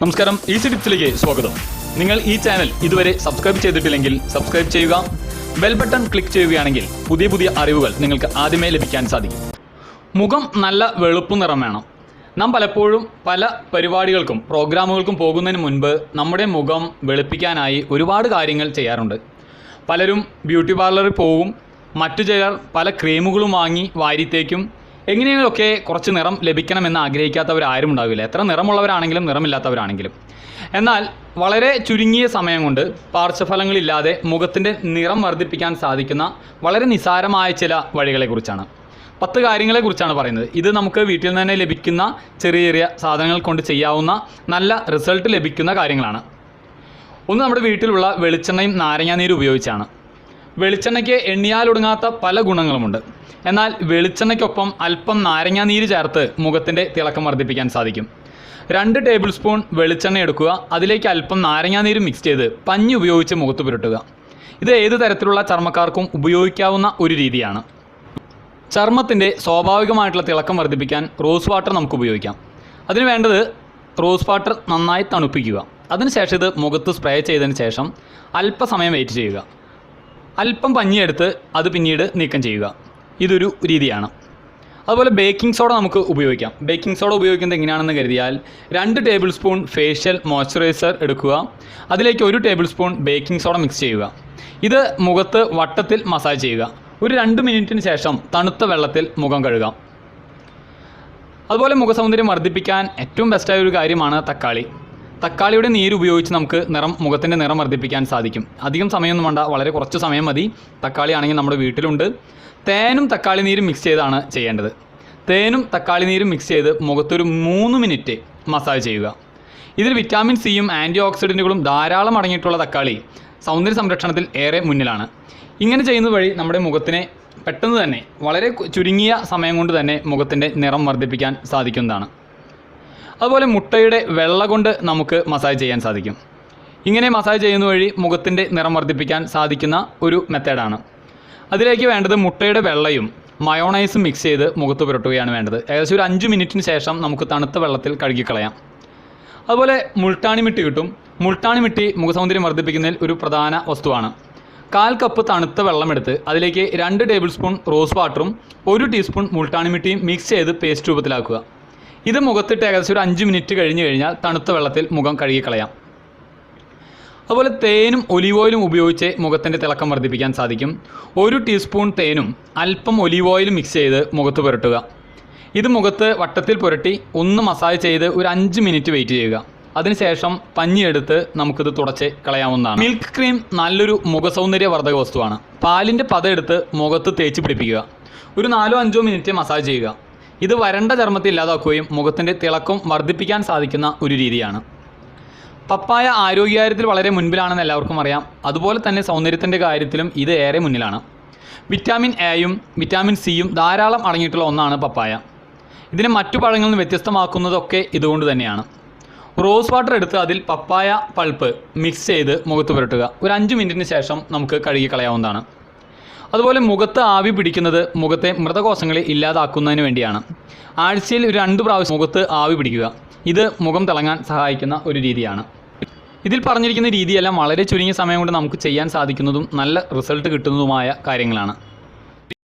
നമസ്കാരം ഈസി ടിപ്സിലേക്ക് സ്വാഗതം. നിങ്ങൾ ഈ ചാനൽ ഇതുവരെ സബ്സ്ക്രൈബ് ചെയ്തിട്ടില്ലെങ്കിൽ സബ്സ്ക്രൈബ് ചെയ്യുക ബെൽ ബട്ടൺ ക്ലിക്ക് ചെയ്യുകയാണെങ്കിൽ പുതിയ പുതിയ അറിവുകൾ നിങ്ങൾക്ക് ആദ്യമേ ലഭിക്കാൻ സാധിക്കും. മുഖം നല്ല വെളുപ്പ് നിറം വേണം. നാം പലപ്പോഴും പല പരിപാടികൾക്കും പ്രോഗ്രാമുകൾക്കും പോകുന്നതിന് മുൻപ് നമ്മുടെ മുഖം വെളുപ്പിക്കാനായി ഒരുപാട് കാര്യങ്ങൾ ചെയ്യാറുണ്ട്. പലരും ബ്യൂട്ടി പാർലറിൽ പോവും മറ്റു ചിലർ പല ക്രീമുകളും വാങ്ങി വാരിത്തേക്കും എങ്ങനെയെങ്കിലുമൊക്കെ കുറച്ച് നിറം ലഭിക്കണമെന്ന് ആഗ്രഹിക്കാത്തവർ ആരും ഉണ്ടാവില്ല. എത്ര നിറമുള്ളവരാണെങ്കിലും നിറമില്ലാത്തവരാണെങ്കിലും. എന്നാൽ വളരെ ചുരുങ്ങിയ സമയം കൊണ്ട് പാർശ്വഫലങ്ങളില്ലാതെ മുഖത്തിന്റെ നിറം വർദ്ധിപ്പിക്കാൻ സാധിക്കുന്ന വളരെ നിസാരമായ ചില വഴികളെക്കുറിച്ചാണ്. പത്ത് കാര്യങ്ങളെക്കുറിച്ചാണ് പറയുന്നത്. ഇത് നമുക്ക് വീട്ടിൽ നിന്ന് തന്നെ ലഭിക്കുന്ന ചെറിയ ചെറിയ സാധനങ്ങൾ കൊണ്ട് ചെയ്യാവുന്ന നല്ല റിസൾട്ട് ലഭിക്കുന്ന കാര്യങ്ങളാണ്. ഒന്ന് നമ്മുടെ വീട്ടിലുള്ള വെളിച്ചെണ്ണയും നാരങ്ങാനീരും ഉപയോഗിച്ചാണ്. വെളിച്ചെണ്ണയ്ക്ക് എണ്ണിയാലൊടുങ്ങാത്ത പല ഗുണങ്ങളുമുണ്ട്. എന്നാൽ വെളിച്ചെണ്ണയ്ക്കൊപ്പം അല്പം നാരങ്ങാനീര് ചേർത്ത് മുഖത്തിന്റെ തിളക്കം വർദ്ധിപ്പിക്കാൻ സാധിക്കും. രണ്ട് ടേബിൾ സ്പൂൺ വെളിച്ചെണ്ണ എടുക്കുക. അതിലേക്ക് അല്പം നാരങ്ങാനീര് മിക്സ് ചെയ്ത് പഞ്ഞി ഉപയോഗിച്ച് മുഖത്ത് പുരട്ടുക. ഇത് ഏത് തരത്തിലുള്ള ചർമ്മക്കാർക്കും ഉപയോഗിക്കാവുന്ന ഒരു രീതിയാണ്. ചർമ്മത്തിന്റെ സ്വാഭാവികമായിട്ടുള്ള തിളക്കം വർദ്ധിപ്പിക്കാൻ റോസ് വാട്ടർ നമുക്ക് ഉപയോഗിക്കാം. അതിന് വേണ്ടത് റോസ് വാട്ടർ നന്നായി തണുപ്പിക്കുക. അതിനുശേഷം ഇത് മുഖത്ത് സ്പ്രേ ചെയ്തതിന് ശേഷം അല്പസമയം വെയിറ്റ് ചെയ്യുക. അല്പം പഞ്ഞിയെടുത്ത് അത് പിന്നീട് നീക്കം ചെയ്യുക. ഇതൊരു രീതിയാണ്. അതുപോലെ ബേക്കിംഗ് സോഡ നമുക്ക് ഉപയോഗിക്കാം. ബേക്കിംഗ് സോഡ ഉപയോഗിക്കുന്നത് എങ്ങനെയാണെന്ന് കരുതിയാൽ രണ്ട് ടേബിൾ സ്പൂൺ ഫേഷ്യൽ മോയ്സ്ചറൈസർ എടുക്കുക. അതിലേക്ക് ഒരു table spoon baking soda mix ചെയ്യുക. ഇത് മുഖത്ത് വട്ടത്തിൽ മസാജ് ചെയ്യുക. ഒരു രണ്ട് മിനിറ്റിന് ശേഷം തണുത്ത വെള്ളത്തിൽ മുഖം കഴുകാം. അതുപോലെ മുഖസൗന്ദര്യം വർദ്ധിപ്പിക്കാൻ ഏറ്റവും ബെസ്റ്റായ ഒരു കാര്യമാണ് തക്കാളി. തക്കാളിയുടെ നീര് ഉപയോഗിച്ച് നമുക്ക് നിറം മുഖത്തിന്റെ നിറം വർദ്ധിപ്പിക്കാൻ സാധിക്കും. അധികം സമയമൊന്നും വേണ്ട വളരെ കുറച്ച് സമയം മതി. തക്കാളി ആണെങ്കിൽ നമ്മുടെ വീട്ടിലുണ്ട്. തേനും തക്കാളി നീരും മിക്സ് ചെയ്താണ് ചെയ്യേണ്ടത്. തേനും തക്കാളി നീരും മിക്സ് ചെയ്ത് മുഖത്തൊരു മൂന്ന് മിനിറ്റ് മസാജ് ചെയ്യുക. ഇതിൽ വിറ്റാമിൻ സിയും ആന്റി ഓക്സിഡന്റുകളും ധാരാളം അടങ്ങിയിട്ടുള്ള തക്കാളി സൗന്ദര്യ സംരക്ഷണത്തിൽ ഏറെ മുന്നിലാണ്. ഇങ്ങനെ ചെയ്യുന്നത് വഴി നമ്മുടെ മുഖത്തിനെ പെട്ടെന്ന് തന്നെ വളരെ ചുരുങ്ങിയ സമയം കൊണ്ട് തന്നെ മുഖത്തിന്റെ നിറം വർദ്ധിപ്പിക്കാൻ സാധിക്കുന്നതാണ്. അതുപോലെ മുട്ടയുടെ വെള്ള കൊണ്ട് നമുക്ക് മസാജ് ചെയ്യാൻ സാധിക്കും. ഇങ്ങനെ മസാജ് ചെയ്യുന്ന വഴി മുഖത്തിന്റെ നിറം വർദ്ധിപ്പിക്കാൻ സാധിക്കുന്ന ഒരു മെത്തേഡാണ് അതിലേക്ക് വേണ്ടത് മുട്ടയുടെ വെള്ളയും മയോണൈസും മിക്സ് ചെയ്ത് മുഖത്ത് പുരട്ടുകയാണ് വേണ്ടത്. ഏകദേശം ഒരു അഞ്ച് മിനിറ്റിന് ശേഷം നമുക്ക് തണുത്ത വെള്ളത്തിൽ കഴുകിക്കളയാം. അതുപോലെ മുൾട്ടാണി മിട്ടി കിട്ടും. മുൾട്ടാണി മിട്ടി മുഖസൗന്ദര്യം വർദ്ധിപ്പിക്കുന്നതിൽ ഒരു പ്രധാന വസ്തുവാണ്. കാൽ കപ്പ് തണുത്ത വെള്ളമെടുത്ത് അതിലേക്ക് രണ്ട് ടേബിൾ സ്പൂൺ റോസ് വാട്ടറും ഒരു ടീസ്പൂൺ മുൾട്ടാണി മിട്ടിയും മിക്സ് ചെയ്ത് പേസ്റ്റ് രൂപത്തിലാക്കുക. ഇത് മുഖത്തിട്ട് ഏകദേശം ഒരു അഞ്ച് മിനിറ്റ് കഴിഞ്ഞ് കഴിഞ്ഞാൽ തണുത്ത വെള്ളത്തിൽ മുഖം കഴുകിക്കളയാം. അതുപോലെ തേനും ഒലീവ് ഓയിലും ഉപയോഗിച്ച് മുഖത്തിന്റെ തിളക്കം വർദ്ധിപ്പിക്കാൻ സാധിക്കും. ഒരു ടീസ്പൂൺ തേനും അല്പം ഒലീവ് ഓയിലും മിക്സ് ചെയ്ത് മുഖത്ത് പുരട്ടുക. ഇത് മുഖത്ത് വട്ടത്തിൽ പുരട്ടി ഒന്ന് മസാജ് ചെയ്ത് ഒരു അഞ്ച് മിനിറ്റ് വെയിറ്റ് ചെയ്യുക. അതിനുശേഷം പഞ്ഞിയെടുത്ത് നമുക്കിത് തുടച്ച് കളയാവുന്നതാണ്. മിൽക്ക് ക്രീം നല്ലൊരു മുഖസൗന്ദര്യവർദ്ധക വസ്തുവാണ് പാലിന്റെ പത എടുത്ത് മുഖത്ത് തേച്ച് പിടിപ്പിക്കുക. ഒരു നാലോ അഞ്ചോ മിനിറ്റ് മസാജ് ചെയ്യുക. ഇത് വരണ്ട ചർമ്മത്തെ ഇല്ലാതാക്കുകയും മുഖത്തിന്റെ തിളക്കം വർദ്ധിപ്പിക്കാൻ സാധിക്കുന്ന ഒരു രീതിയാണ്. പപ്പായ ആരോഗ്യകാര്യത്തിൽ വളരെ മുൻപിലാണെന്ന് എല്ലാവർക്കും അറിയാം. അതുപോലെ തന്നെ സൗന്ദര്യത്തിന്റെ കാര്യത്തിലും ഇത് ഏറെ മുന്നിലാണ്. വിറ്റാമിൻ എയും വിറ്റാമിൻ സിയും ധാരാളം അടങ്ങിയിട്ടുള്ള ഒന്നാണ് പപ്പായ. ഇതിനെ മറ്റു പഴങ്ങളിൽ നിന്ന് വ്യത്യസ്തമാക്കുന്നതൊക്കെ ഇതുകൊണ്ട് തന്നെയാണ്. റോസ് വാട്ടർ എടുത്ത് അതിൽ പപ്പായ പൾപ്പ് മിക്സ് ചെയ്ത് മുഖത്ത് പുരട്ടുക. ഒരു അഞ്ച് മിനിറ്റിന് ശേഷം നമുക്ക് കഴുകി കളയാവുന്നതാണ്. അതുപോലെ മുഖത്ത് ആവി പിടിക്കുന്നത് മുഖത്തെ മൃതകോശങ്ങളെ ഇല്ലാതാക്കുന്നതിന് വേണ്ടിയാണ്. ആഴ്ചയിൽ ഒരു രണ്ട് പ്രാവശ്യം മുഖത്ത് ആവി പിടിക്കുക. ഇത് മുഖം തിളങ്ങാൻ സഹായിക്കുന്ന ഒരു രീതിയാണ്. ഇതിൽ പറഞ്ഞിരിക്കുന്ന രീതിയെല്ലാം വളരെ ചുരുങ്ങിയ സമയം കൊണ്ട് നമുക്ക് ചെയ്യാൻ സാധിക്കുന്നതും നല്ല റിസൾട്ട് കിട്ടുന്നതുമായ കാര്യങ്ങളാണ്.